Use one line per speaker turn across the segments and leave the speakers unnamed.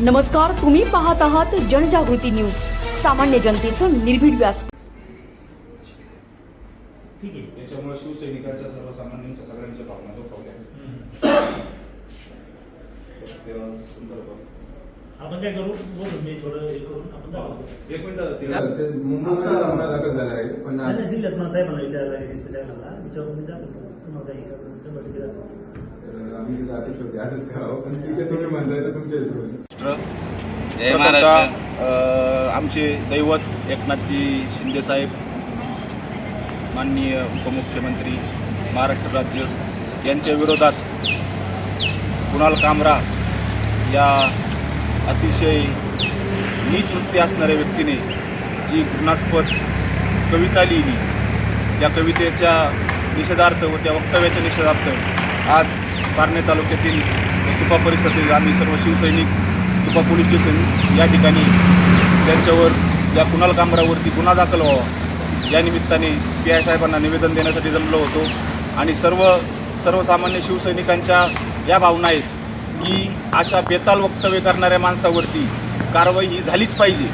नमस्कार तुम्ही पाहत आहात जनजागृती न्यूज. सामान्य जनतेचं निर्भीड व्यासपीठ
ठीक आहे.
याच्यामुळे शिवसैनिकांच्या सर्वसामान्यांच्या सगळ्यांच्या भावना दुखावल्या. त्या संदर्भात
आपण काय करू? बोलू. मी थोडं हे करून आपण दाखवतो.
एक मिनिट ते-
ते मुंबईमध्ये गुन्हा दाखल झाला आहे. पण
नाही, नाही, जिल्ह्यात मला साहेबांना विचारायला लागेल एस पी साहेबांना विचारून मी दाखवतो. तुम्हाला काही करून
असंच करावं. पण ठीक आहे तुम्ही म्हणताय तर तुमच्या हिशोबाने
जय महाराष्ट्र.
आमचे दैवत एकनाथजी शिंदेसाहेब माननीय उपमुख्यमंत्री महाराष्ट्र राज्य यांच्या विरोधात कुणाल कामरा या अतिशय नीच वृत्ती असणाऱ्या व्यक्तीने जी घृणास्पद कविता लिहिली त्या कवितेच्या निषेधार्थ व त्या वक्तव्याच्या निषेधार्थ आज पारणे तालुक्यातील सुपा परिसरातील आम्ही सर्व शिवसैनिक सुपा पोलीस स्टेशन या ठिकाणी त्यांच्यावर या कुणाल कामरावरती गुन्हा दाखल व्हावा या निमित्ताने पी आय साहेबांना निवेदन देण्यासाठी जमलो होतो. आणि सर्व सर्वसामान्य शिवसैनिकांच्या या भावना आहेत की अशा बेताल वक्तव्य करणाऱ्या माणसावरती कारवाई ही झालीच पाहिजे.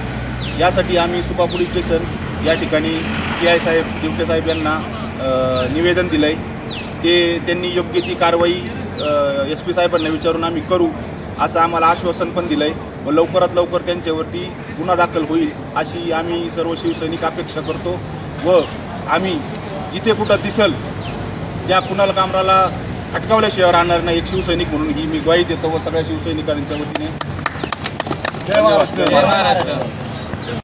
यासाठी आम्ही सुपा पोलीस स्टेशन या ठिकाणी पी आय साहेब दिवटे साहेब यांना निवेदन दिलं आहे ते त्यांनी योग्य ती कारवाई एस पी साहेबांना विचारून आम्ही करू. असं आम्हाला आश्वासन पण दिलं आहे व लवकरात लवकर त्यांच्यावरती गुन्हा दाखल होईल अशी आम्ही सर्व शिवसैनिक अपेक्षा करतो. व आम्ही जिथे कुठं दिसल त्या कुणाल कामराला अटकावल्याशिवाय राहणार नाही एक शिवसैनिक म्हणून. ही मी ग्वाही देतो व सगळ्या शिवसैनिकांच्या वतीने.
जय महाराष्ट्र.